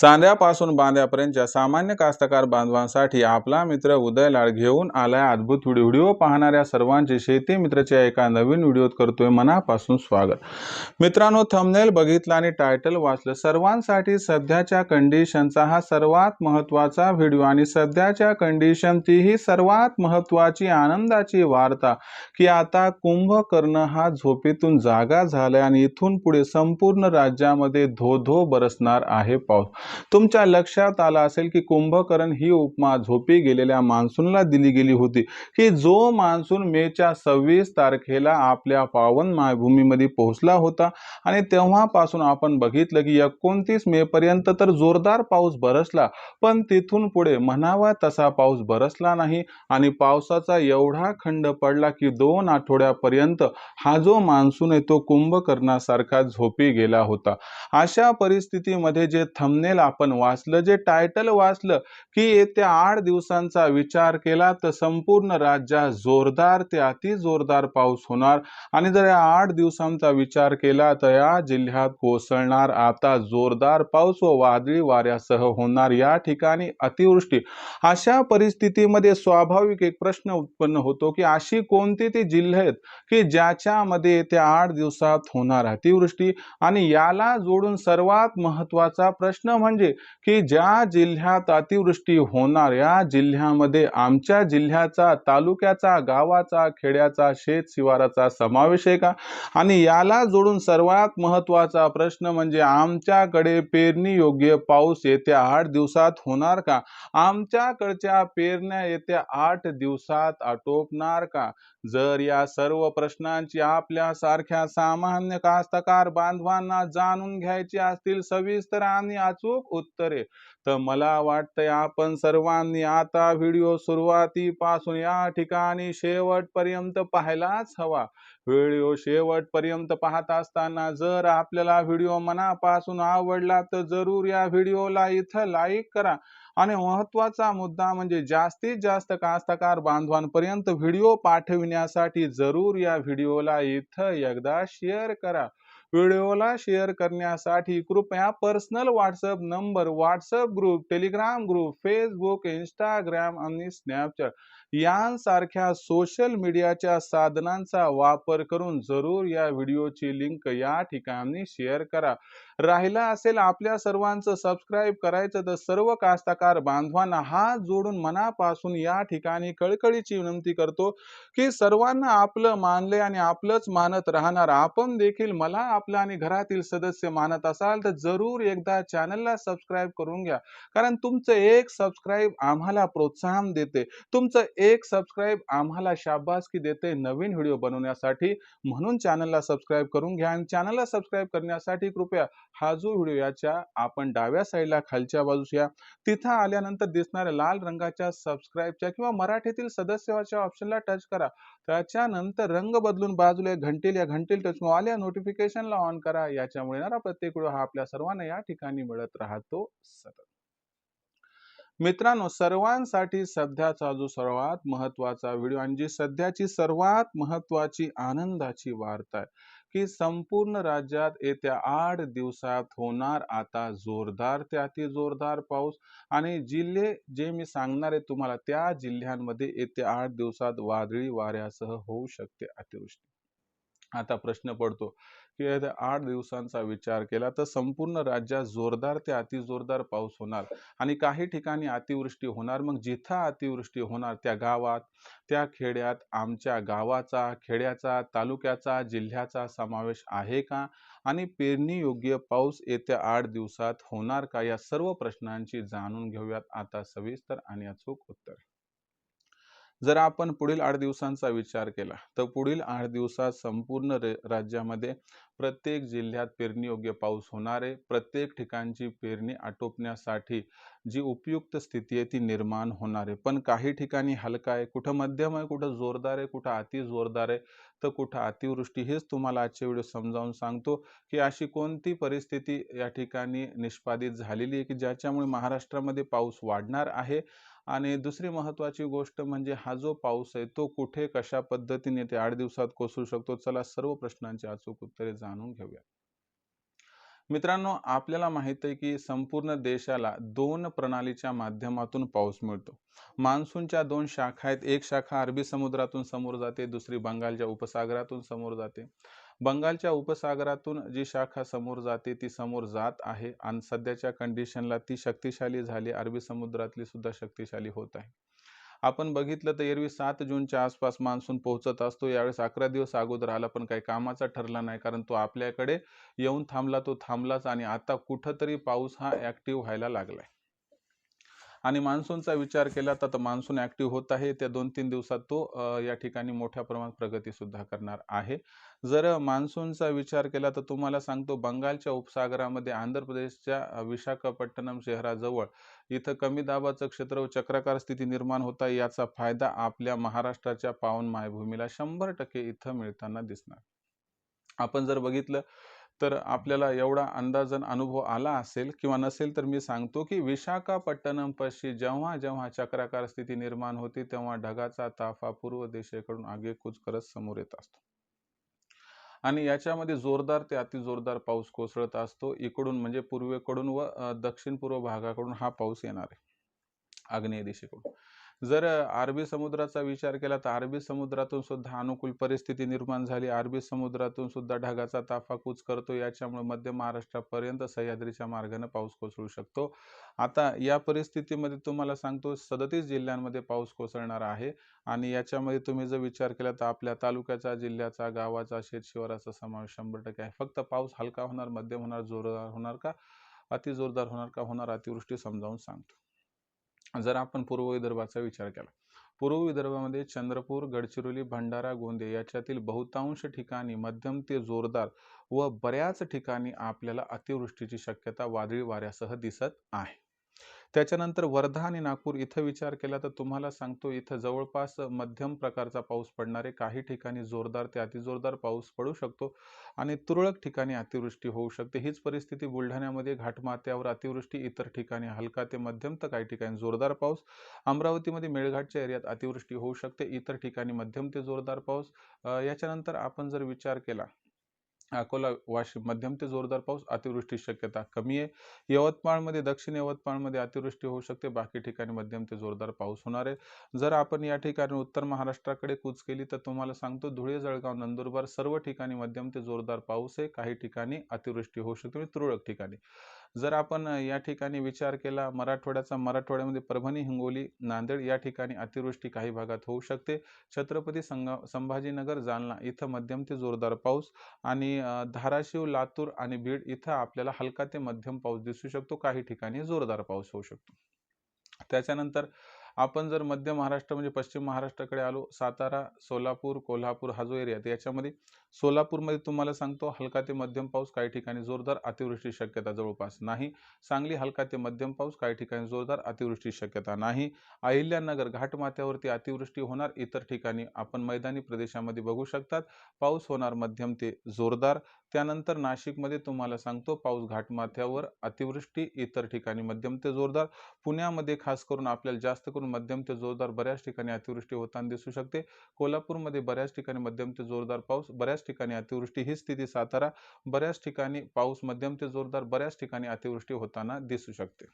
चांद्यापासून बांद्यापर्यंतच्या सामान्य कास्तकार बांधवांसाठी आपला मित्र उदय लाड घेऊन आलाय अद्भुत व्हिडिओ. व्हिडिओ पाहणाऱ्या सर्वांचे शेती मित्रच्या एका नवीन व्हिडिओत करतोय मनापासून स्वागत. मित्रांनो थंबनेल बघितलं आणि टायटल वाचलं. सर्वांसाठी सध्याच्या कंडिशनचा हा सर्वात महत्त्वाचा व्हिडिओ आणि सध्याच्या कंडिशन तीही सर्वात महत्त्वाची आनंदाची वार्ता की आता कुंभकर्ण हा झोपेतून जागा झालाय आणि इथून पुढे संपूर्ण राज्यामध्ये धो धो बरसणार आहे पाऊस. तुमच्या लक्षात आलं असेल की कुंभकर्ण ही उपमा झोपी गेलेल्या मान्सूनला दिली गेली होती. की जो मान्सून मेच्या सव्वीस तारखेला आपल्या पावन मायभूमीमध्ये पोहोचला होता आणि तेव्हापासून आपण बघितलं की एकोणतीस मे पर्यंत तर जोरदार पाऊस बरसला पण तिथून पुढे म्हणावा तसा पाऊस बरसला नाही आणि पावसाचा एवढा खंड पडला की दोन आठवड्यापर्यंत हा जो मान्सून आहे तो कुंभकर्णासारखा झोपी गेला होता. अशा परिस्थितीमध्ये जे थंबनेल आपण वाचलं. जे टायटल वाचलं की येत्या आठ दिवसांचा विचार केला तर संपूर्ण राज्यात जोरदार ते अति जोरदार पाऊस होणार. आणि जर या आठ दिवसांचा विचार केला तर या जिल्ह्यात कोसळणार. आता जोरदार पाऊस व वादळी वाऱ्यासह होणार. या ठिकाणी अतिवृष्टी. अशा परिस्थितीमध्ये स्वाभाविक एक प्रश्न उत्पन्न होतो की अशी कोणती ती जिल्हे आहेत की ज्याच्यामध्ये येत्या आठ दिवसात होणार अतिवृष्टी? आणि याला जोडून सर्वात महत्त्वाचा प्रश्न म्हणजे की ज्या जिल्ह्यात अतिवृष्टी होणार या जिल्ह्यामध्ये आमच्या जिल्ह्याचा तालुक्याचा गावाचा खेड्याचा शेत शिवाराचा समावेश आहे का? आणि याला जोडून सर्वात महत्त्वाचा प्रश्न म्हणजे आमच्याकडे पेरणी योग्य पाऊस येत्या आठ दिवसात होणार का? आमच्याकडच्या पेरण्या येत्या आठ दिवसात आटोपणार का? जर या सर्व प्रश्नांची आपल्या सारख्या सामान्य कास्तकार बांधवांना जाणून घ्यायची असतील सविस्तर आणि अचूक उत्तरे तर मला वाटतंय आपण सर्वांनी आता व्हिडिओ सुरुवातीपासून या ठिकाणी शेवटपर्यंत पाहायलाच हवा. व्हिडिओ शेवटपर्यंत पाहत असताना जर आपल्याला व्हिडिओ मनापासून आवडला तर जरूर या व्हिडिओला इथं लाईक करा. आणि महत्त्वाचा मुद्दा म्हणजे जास्तीत जास्त कास्तकार बांधवांपर्यंत व्हिडिओ पाठविण्यासाठी जरूर या व्हिडिओला इथं एकदा शेअर करा. व्हिडिओला शेअर करण्यासाठी कृपया personal WhatsApp number WhatsApp group Telegram group Facebook Instagram आणि स्नॅपचॅट यांसारख्या सोशल मीडियाच्या साधनांचा वापर करून जरूर या व्हिडिओची लिंक या ठिकाणी शेअर करा. राहिला असेल आपल्या सर्वांचं सबस्क्राईब करायचं तर सर्व कास्तकार बांधवांना हात जोडून मनापासून या ठिकाणी कळकळीची विनंती करतो की सर्वांना आपलं मानले आणि आपलंच मानत राहणार. आपण देखील मला आपलं आणि घरातील सदस्य मानत असाल तर जरूर एकदा चॅनलला सबस्क्राईब करून घ्या. कारण तुमचं एक सबस्क्राईब आम्हाला प्रोत्साहन देते. तुमचं एक सबस्क्राईब आम्हाला शाबासकी देते नवीन व्हिडिओ बनवण्यासाठी. म्हणून चॅनलला सबस्क्राईब करून घ्या आणि चॅनलला सबस्क्राईब करण्यासाठी कृपया हा जो व्हिडिओ याच्या आपण डाव्या साईडला खालच्या बाजूस या. तिथं आल्यानंतर दिसणाऱ्या लाल रंगाच्या सबस्क्राईबच्या किंवा मराठीतील सदस्याच्या ऑप्शनला टच करा. त्याच्यानंतर रंग बदलून बाजूला घंटेल या घंटेल टच आल्या नोटिफिकेशनला ऑन करा. याच्यामुळे येणारा प्रत्येक व्हिडिओ हा आपल्या सर्वांना या ठिकाणी मिळत राहतो सतत. मित्रांनो सर्वांसाठी सध्याचा जो सर्वात महत्त्वाचा व्हिडिओ आणि जी सध्याची सर्वात महत्वाची आनंदाची वार्ता आहे की संपूर्ण राज्यात येत्या आठ दिवसात होणार आता जोरदार ते अति जोरदार पाऊस. आणि जिल्हे जे मी सांगणार आहे तुम्हाला त्या जिल्ह्यांमध्ये येत्या आठ दिवसात वादळी वाऱ्यासह होऊ शकते अतिवृष्टी. आता प्रश्न पडतो की आठ दिवसांचा विचार केला तर संपूर्ण राज्यात जोरदार ते अति जोरदार पाऊस होणार आणि काही ठिकाणी अतिवृष्टी होणार. मग जिथं अतिवृष्टी होणार त्या गावात त्या खेड्यात आमच्या गावाचा खेड्याचा तालुक्याचा जिल्ह्याचा समावेश आहे का? आणि पेरणी योग्य पाऊस येत्या आठ दिवसात होणार का? या सर्व प्रश्नांची जाणून घेऊयात. आता सविस्तर आणि अचूक उत्तर. जर आपण पुढील आठ दिवसांचा विचार केला तर पुढील आठ दिवसात संपूर्ण राज्यामध्ये प्रत्येक जिल्ह्यात पेरणी योग्य पाऊस होणार आहे. प्रत्येक ठिकाणची पेरणी आटोपण्यासाठी जी उपयुक्त स्थिती आहे ती निर्माण होणार आहे. पण काही ठिकाणी हलका आहे कुठं मध्यम आहे कुठं जोरदार आहे कुठं अति जोरदार आहे तर कुठं अतिवृष्टी हेच तुम्हाला आजचे व्हिडिओ समजावून सांगतो की अशी कोणती परिस्थिती या ठिकाणी निष्पादित झालेली आहे की ज्याच्यामुळे महाराष्ट्रामध्ये पाऊस वाढणार आहे आणि दुसरी महत्वाची गोष्ट म्हणजे हा जो पाऊस आहे तो कुठे कशा पद्धतीने ते आठ दिवसात कोसळू शकतो? चला सर्व प्रश्नांची अचूक उत्तरे जाणून घेऊया. मित्रांनो आपल्याला माहीत आहे की संपूर्ण देशाला दोन प्रणालीच्या माध्यमातून पाऊस मिळतो. मान्सूनच्या दोन शाखा आहेत. एक शाखा अरबी समुद्रातून समोर जाते दुसरी बंगालच्या उपसागरातून समोर जाते. बंगालच्या उपसागरातून जी शाखा समोर जाते ती समोर जात आहे आणि सध्याच्या कंडिशनला ती शक्तिशाली झाली. अरबी समुद्रातली सुद्धा शक्तिशाली होत आहे. आपण बघितलं तर एरवी सात जूनच्या आसपास मान्सून पोहोचत असतो. यावेळेस अकरा दिवस अगोदर आला पण काही कामाचा ठरला नाही कारण तो आपल्याकडे येऊन थांबला तो थांबलाच आणि आता कुठंतरी पाऊस हा ॲक्टिव्ह व्हायला लागलाय. आणि मान्सूनचा विचार केला तर मान्सून ॲक्टिव्ह होत आहे. त्या दोन तीन दिवसात तो या ठिकाणी मोठ्या प्रमाणात प्रगतीसुद्धा करणार आहे. जर मान्सूनचा विचार केला तर तुम्हाला सांगतो बंगालच्या उपसागरामध्ये आंध्र प्रदेशच्या विशाखापट्टणम शहराजवळ इथं कमी दाबाचं क्षेत्र व चक्राकार स्थिती निर्माण होता याचा फायदा आपल्या महाराष्ट्राच्या पावन मायभूमीला शंभर टक्के इथं मिळताना दिसणार. आपण जर बघितलं तर आपल्याला एवढा अंदाजन अनुभव आला असेल किंवा नसेल तर मी सांगतो की विशाखापट्टणमपाशी जेव्हा जेव्हा चक्राकार स्थिती निर्माण होती तेव्हा ढगाचा ताफा पूर्व दिशेकडून आगेकूच करत समोर येत असतो. आणि याच्यामध्ये जोरदार ते अति जोरदार पाऊस कोसळत असतो. इकडून म्हणजे पूर्वेकडून व दक्षिण पूर्व भागाकडून हा पाऊस येणार आहे. आग्नेय दिशेकडून. जर अरबी समुद्राचा विचार केला तर अरबी समुद्रातून सुद्धा अनुकूल परिस्थिती निर्माण झाली. अरबी समुद्रातून सुद्धा ढगाचा ताफा कूच करतो. याच्यामुळे मध्य महाराष्ट्रापर्यंत सह्याद्रीच्या मार्गाने पाऊस कोसळू शकतो. आता या परिस्थितीमध्ये तुम्हाला सांगतो सदतीस जिल्ह्यांमध्ये पाऊस कोसळणार आहे आणि याच्यामध्ये तुम्ही जर विचार केला तर आपल्या तालुक्याचा जिल्ह्याचा गावाचा शेतशिवाराचा समावेश शंभर टक्के आहे. फक्त पाऊस हलका होणार मध्यम होणार जोरदार होणार का? अति जोरदार होणार का? होणार अतिवृष्टी समजावून सांगतो. जर आपण पूर्व विदर्भाचा विचार केला पूर्व विदर्भामध्ये चंद्रपूर गडचिरोली भंडारा गोंदे याच्यातील बहुतांश ठिकाणी मध्यम ते जोरदार व बऱ्याच ठिकाणी आपल्याला अतिवृष्टीची शक्यता वादळी वाऱ्यासह दिसत आहे. त्याच्यानंतर वर्धा आणि नागपूर इथं विचार केला तर तुम्हाला सांगतो इथं जवळपास मध्यम प्रकारचा पाऊस पडणारे काही ठिकाणी जोरदार ते अतिजोरदार पाऊस पडू शकतो आणि तुरळक ठिकाणी अतिवृष्टी होऊ शकते. हीच परिस्थिती बुलढाण्यामध्ये घाटमात्यावर अतिवृष्टी इतर ठिकाणी हलका ते मध्यम तर काही ठिकाणी जोरदार पाऊस. अमरावतीमध्ये मेळघाटच्या एरियात अतिवृष्टी होऊ शकते इतर ठिकाणी मध्यम ते जोरदार पाऊस. याच्यानंतर आपण जर विचार केला अकोला वाशिम मध्यम ते जोरदार पाऊस अतिवृष्टी शक्यता कमी आहे. यवतमाळमध्ये दक्षिण यवतमाळमध्ये अतिवृष्टी होऊ शकते. बाकी ठिकाणी मध्यम ते जोरदार पाऊस होणार आहे. जर आपण या ठिकाणी उत्तर महाराष्ट्राकडे कूच केली तर तुम्हाला सांगतो धुळे जळगाव नंदुरबार सर्व ठिकाणी मध्यम ते जोरदार पाऊस आहे. काही ठिकाणी अतिवृष्टी होऊ शकते तुरळक ठिकाणी. जर आपण या ठिकाणी विचार केला मराठवाड्याचा मराठवाड्यामध्ये परभणी हिंगोली नांदेड या ठिकाणी अतिवृष्टी काही भागात होऊ शकते. छत्रपती संगा संभाजीनगर जालना इथं मध्यम ते जोरदार पाऊस आणि धाराशिव लातूर आणि बीड इथं आपल्याला हलका ते मध्यम पाऊस दिसू शकतो. काही ठिकाणी जोरदार पाऊस होऊ शकतो. त्याच्यानंतर आपण जर मध्य महाराष्ट्र म्हणजे पश्चिम महाराष्ट्राकडे आलो सातारा सोलापूर कोल्हापूर हा जो एरिया आहे याच्यामध्ये सोलापूरमध्ये तुम्हाला सांगतो हलका ते मध्यम पाऊस काही ठिकाणी जोरदार अतिवृष्टी शक्यता जवळपास नाही. सांगली हलका ते मध्यम पाऊस काही ठिकाणी जोरदार अतिवृष्टी शक्यता नाही. अहिल्यानगर घाटमाथ्यावरती अतिवृष्टी होणार इतर ठिकाणी आपण मैदानी प्रदेशामध्ये बघू शकतात. पाऊस होणार मध्यम ते जोरदार. त्यानंतर नाशिकमध्ये तुम्हाला सांगतो पाऊस घाटमाथ्यावर अतिवृष्टी इतर ठिकाणी मध्यम ते जोरदार. पुण्यामध्ये खास करून आपल्याला जास्त करून मध्यम ते जोरदार बऱ्याच ठिकाणी अतिवृष्टी होताना दिसू शकते. कोल्हापूरमध्ये बऱ्याच ठिकाणी मध्यम ते जोरदार पाऊस बऱ्याच ठिकाणी अतिवृष्टी. ही स्थिती सातारा बऱ्याच ठिकाणी पाऊस मध्यम ते जोरदार बऱ्याच ठिकाणी अतिवृष्टी होताना दिसू शकते.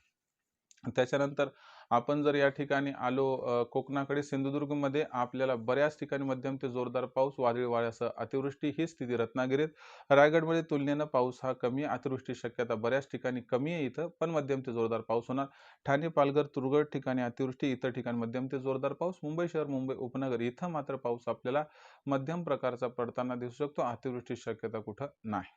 त्याच्यानंतर आपण जर या ठिकाणी आलो कोकणाकडे सिंधुदुर्गमध्ये आपल्याला बऱ्याच ठिकाणी मध्यम ते जोरदार पाऊस वादळी वाऱ्यासह अतिवृष्टी ही स्थिती रत्नागिरीत. रायगडमध्ये तुलनेनं पाऊस हा कमी अतिवृष्टी शक्यता बऱ्याच ठिकाणी कमी आहे इथं पण मध्यम ते जोरदार पाऊस होणार. ठाणे पालघर तुरगड ठिकाणी अतिवृष्टी इतर ठिकाणी मध्यम ते जोरदार पाऊस. मुंबई शहर मुंबई उपनगर इथं मात्र पाऊस आपल्याला मध्यम प्रकारचा पडताना दिसू शकतो. अतिवृष्टी शक्यता कुठं नाही.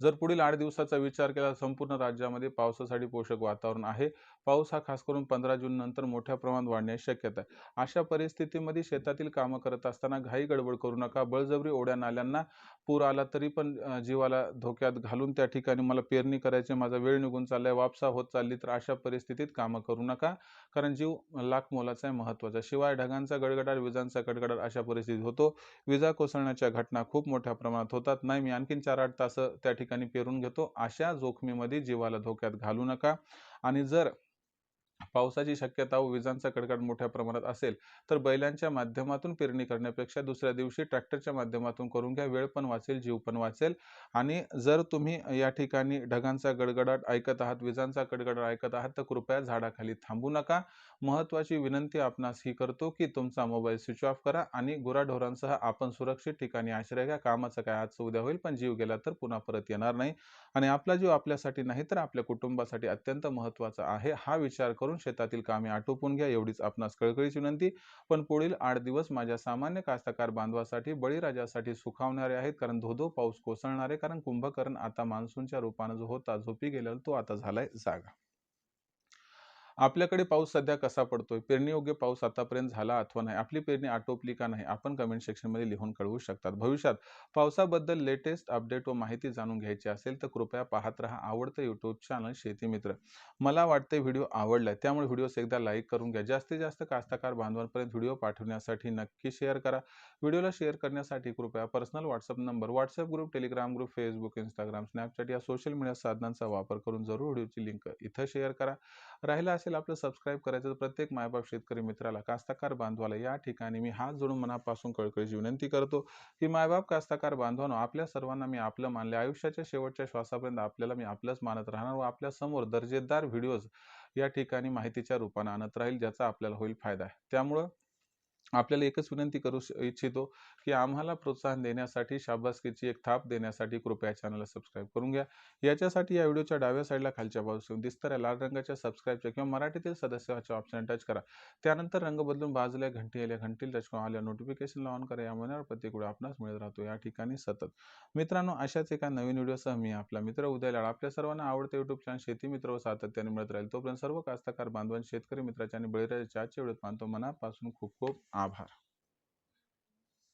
जर पुढील आठ दिवसाचा विचार केला संपूर्ण राज्यामध्ये पावसासाठी पोषक वातावरण आहे. पाऊस हा खास करून पंधरा जून नंतर मोठ्या प्रमाणात वाढण्याची शक्यता आहे. अशा परिस्थितीमध्ये शेतातील कामं करत असताना घाई गडबड करू नका. बळजबरी ओढ्या नाल्यांना पूर आला तरी पण जीवाला धोक्यात घालून त्या ठिकाणी मला पेरणी करायची माझा वेळ निघून चाललाय. वापसा होत चालली तर अशा परिस्थितीत कामं करू नका. कारण जीव लाख मोलाचा आहे महत्त्वाचा शिवाय ढगांचा गडगडाट विजांचा गडगडाट अशा परिस्थितीत होतो. विजा कोसळण्याच्या घटना खूप मोठ्या प्रमाणात होतात. नाही मी आणखीन चार आठ तास त्या ठिकाणी पेरून घेतो. अशा जोखमीमध्ये जीवाला धोक्यात घालू नका. आणि जर पावसाची शक्यता व विजांचा कडकड मोठ्या प्रमाणात असेल तर बैलांच्या माध्यमातून पेरणी करण्यापेक्षा दुसऱ्या दिवशी ट्रॅक्टरच्या माध्यमातून करून घ्या. वेळ पण वाचेल जीव पण वाचेल. आणि जर तुम्ही या ठिकाणी ढगांचा गडगडाट ऐकत आहात विजांचा गडगडाट ऐकत आहात तर कृपया झाडाखाली थांबू नका. महत्त्वाची विनंती आपणास ही करतो की तुमचा मोबाईल स्विच ऑफ करा आणि गुराढोरांसह आपण सुरक्षित ठिकाणी आश्रय घ्या. कामाचं काय आजचं उद्या होईल पण जीव गेला तर पुन्हा परत येणार नाही. आणि आपला जीव आपल्यासाठी नाही तर आपल्या कुटुंबासाठी अत्यंत महत्त्वाचा आहे. हा विचार करून शेतातील कामे आटोपून घ्या एवढीच आपणास कळकळीची विनंती. पण पुढील आठ दिवस माझ्या सामान्य कास्तकार बांधवासाठी बळीराजासाठी सुखावणारे आहेत कारण धोधो पाऊस कोसळणारे कारण कुंभकर्ण आता मान्सूनच्या रूपानं जो होता झोपी गेलेला तो आता झालाय जागा. आपल्याकडे पाऊस सध्या कसा पडतोय? पेरणीयोग्य पाऊस आतापर्यंत झाला अथवा नाही? आपली पेरणी आटोपली का नाही? आपण कमेंट सेक्शनमध्ये लिहून कळवू शकतात. भविष्यात पावसाबद्दल लेटेस्ट अपडेट व माहिती जाणून घ्यायची असेल तर कृपया पाहत राहा आवडतं यूट्यूब चॅनल शेती मित्र. मला वाटते व्हिडिओ आवडलाय. त्यामुळे व्हिडिओस एकदा लाईक करून घ्या. जास्तीत जास्त कास्तकार बांधवांपर्यंत व्हिडिओ पाठवण्यासाठी नक्की शेअर करा. व्हिडिओला शेअर करण्यासाठी कृपया personal WhatsApp number WhatsApp group Telegram group Facebook Instagram Snapchat या सोशल मीडिया साधनांचा वापर करून जरूर व्हिडिओची लिंक इथं शेअर करा. राहिला असेल आपलं सबस्क्राईब करायचं तर प्रत्येक मायबाप शेतकरी मित्राला कास्ताकार बांधवाला या ठिकाणी मी हात जोडून मनापासून कळकळीची विनंती करतो की मायबाप कास्ताकार बांधवानो आपल्या सर्वांना मी आपलं मानले. आयुष्याच्या शेवटच्या श्वासापर्यंत आपल्याला मी आपलंच मानत राहणार व आपल्यासमोर दर्जेदार व्हिडिओज या ठिकाणी माहितीच्या रूपाने आणत राहील ज्याचा आपल्याला होईल फायदा आहे. त्यामुळं आपल्याला एकच विनंती करू इच्छितो की आम्हाला प्रोत्साहन देण्यासाठी शाबासकीची एक थाप देण्यासाठी कृपया चॅनलला सबस्क्राईब करून घ्या. याच्यासाठी या व्हिडिओच्या डाव्या साईडला खालच्या बाजूस दिसणाऱ्या लाल रंगाच्या सबस्क्राईबच्या किंवा मराठीतील सदस्याच्या ऑप्शन टच करा. त्यानंतर रंग बदलून बाजूला घंटी आल्या घंटीला टच करून आल्या नोटिफिकेशन ऑन करा. या महिन्यावर प्रत्येक आपणास मिळत राहतो. या ठिकाणी सतत. मित्रांनो अशाच एका नवीन व्हिडिओसह मी आपला मित्र उदय लाड. आपल्या सर्वांना आवडते युट्यूब चॅनल शेती मित्र व सातत्याने मिळत राहील. तोपर्यंत सर्व कास्तकार बांधवांनी शेतकरी मित्राच्या आणि बळीराजाच्या आजच्या व्हिडिओत मानतो मनापासून खूप खूप आभार.